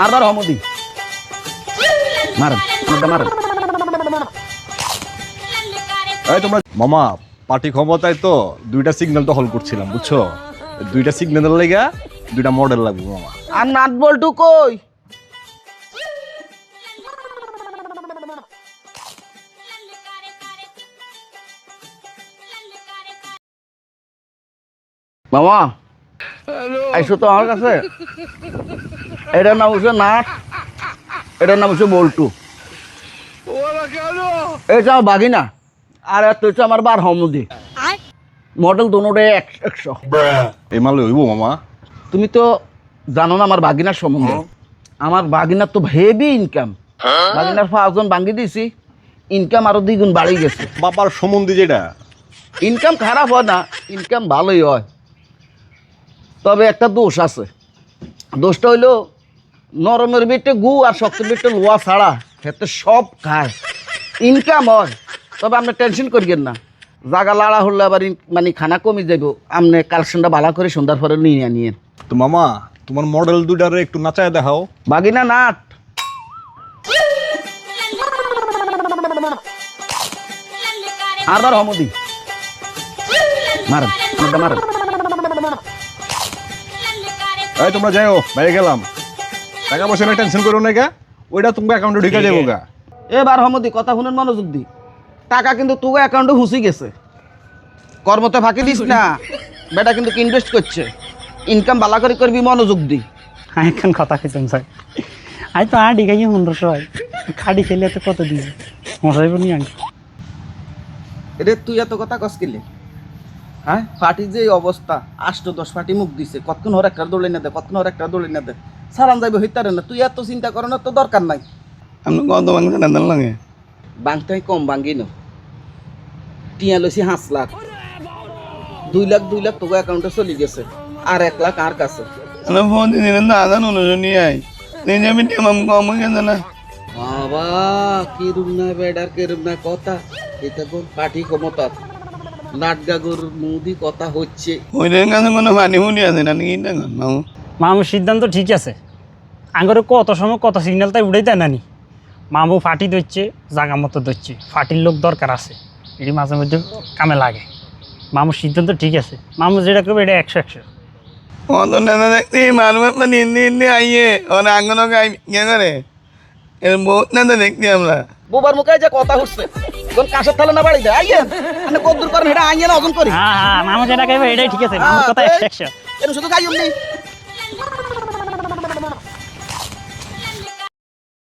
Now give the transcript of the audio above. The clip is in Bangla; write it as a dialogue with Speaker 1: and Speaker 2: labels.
Speaker 1: আরবার হমদি মারেন মারেন
Speaker 2: এই তোমরা মামা পার্টি ক্ষমতায় তো দুইটা সিগন্যাল তো হল করছিলাম বুঝছ? দুইটা সিগন্যালের লেগা দুইটা মডেল লাগবে মামা।
Speaker 1: আর নাট বল্টু কই? মামা আইসো তো আমার কাছে। এটার নাম হচ্ছে নাট এটার নাম হচ্ছে বল্টু। এটা আমার বাগিনা আর একটা হচ্ছে আমার বার হমদি। মডেল দুটোটাই একশো।
Speaker 2: এই মালে হইব মামা।
Speaker 1: তুমি তো জানো না আমার বাগিনার সম্বন্ধে। আমার বাগিনার তো হেভি ইনকাম বাগিনার পাঁচজন ভাঙ্গি দিছি ইনকাম আরও দ্বিগুণ বাড়ি গেছে।
Speaker 2: বাবার সম্বন্ধে যেটা?
Speaker 1: ইনকাম খারাপ হয় না ইনকাম ভালোই হয়। তবে একটা দোষ আছে। দোষটা হইল নরমের বেটে গু আর শক্তের বেটে লোয়া ছাড়া খেতে সব খায়। ইনকাম হয় তবে আপনি টেনশন করিয়েন না। জাগা লাড়া হলে আবার মানে খানা কমে যাইব। আপনি কালেকশনটা ভালো করে সন্ধ্যার পরে নিয়ে নিয়েন।
Speaker 2: তো মামা তোমার মডেল দুইটারে একটু নাচায় দেখাও।
Speaker 1: বাগিনা নাট। আরবার হমদি মারেন মারেন
Speaker 2: এই তোমরা যাইও বাইরে গেলাম। টাকা পয়সা নিয়ে টেনশন করো না গা ওইটা তোমার অ্যাকাউন্টে ঢুকে যাব গা।
Speaker 1: এবার হমদি কথা শুনেন মনোযোগ দি টাকা কিন্তু তোকে অ্যাকাউন্টে হুসি গেছে। কর্মতে ফাঁকি দিস না। বেটা কিন্তু ইনভেস্ট করছে। ইনকাম বালা করে করবি মনোযোগ দি
Speaker 3: আমি এখন কথা খেয়েছেন স্যার। আমি তো আডি খাই পনেরোশো হয় খাডি খেলে তো কত দিয়েছি মশাই বলি আঙ্ক
Speaker 1: রে তুই এত কথা কস কিলে? হ্যাঁ? পার্টির যে অবস্থা আষ্ট দশ পার্টি মুখ দিছে কতক্ষণ হর একটা দৌড়ে না দে কতক্ষণ হর একটা দৌড়ে না দে সারান যাইবে হইতারে না তুই এত চিন্তা করানোর তো দরকার নাই।
Speaker 4: আপনি কত মাংস রান্ধার লাগে।
Speaker 1: কম বাঙ্গি নো। টিয়া লইছি পাঁচ লাখ। দুই লাখ দুই লাখ তোকে অ্যাকাউন্টে চলে গেছে। আর এক লাখ আর কাছে।
Speaker 4: আমি ফোন আদান অনুজনী আই নিজে আমি টিমাম কম গেছে না।
Speaker 1: বাবা কি রুম না বেডার কে রুম না কথা। এটা কোন পার্টি ক্ষমতা নাটগাগুর মুদি কথা হচ্ছে।
Speaker 4: কোনো পানি ফুনি আছে না নাকি মামু
Speaker 3: মামুর সিদ্ধান্ত ঠিক আছে। আঙ্গরে কত সময় কত সিগন্যাল তাই উড়াই দেয় নানি। মামু ফাটি ধরছে জাগা মতো ধরছে। ফাটির লোক দরকার আছে। এটি মাঝে মধ্যে কামে লাগে। মামুর সিদ্ধান্ত ঠিক আছে। মামু যেটা করবে এটা একশো একশো।
Speaker 4: কত নেতা দেখতে মানুষ আইয়ে। ওর আঙ্গনও গাই কে করে। এর বহুত আমরা
Speaker 1: বোবার মুখে যে কথা হচ্ছে কোন কাঁচের থালে না বাড়ি দেয় আইয়েন মানে কদ্দুর করেন এটা আইয়েন ওজন করি।
Speaker 3: হ্যাঁ হ্যাঁ মামু যেটা করবে এটাই ঠিক আছে মামুর কথা একশো একশো
Speaker 1: এর শুধু গাইম নি।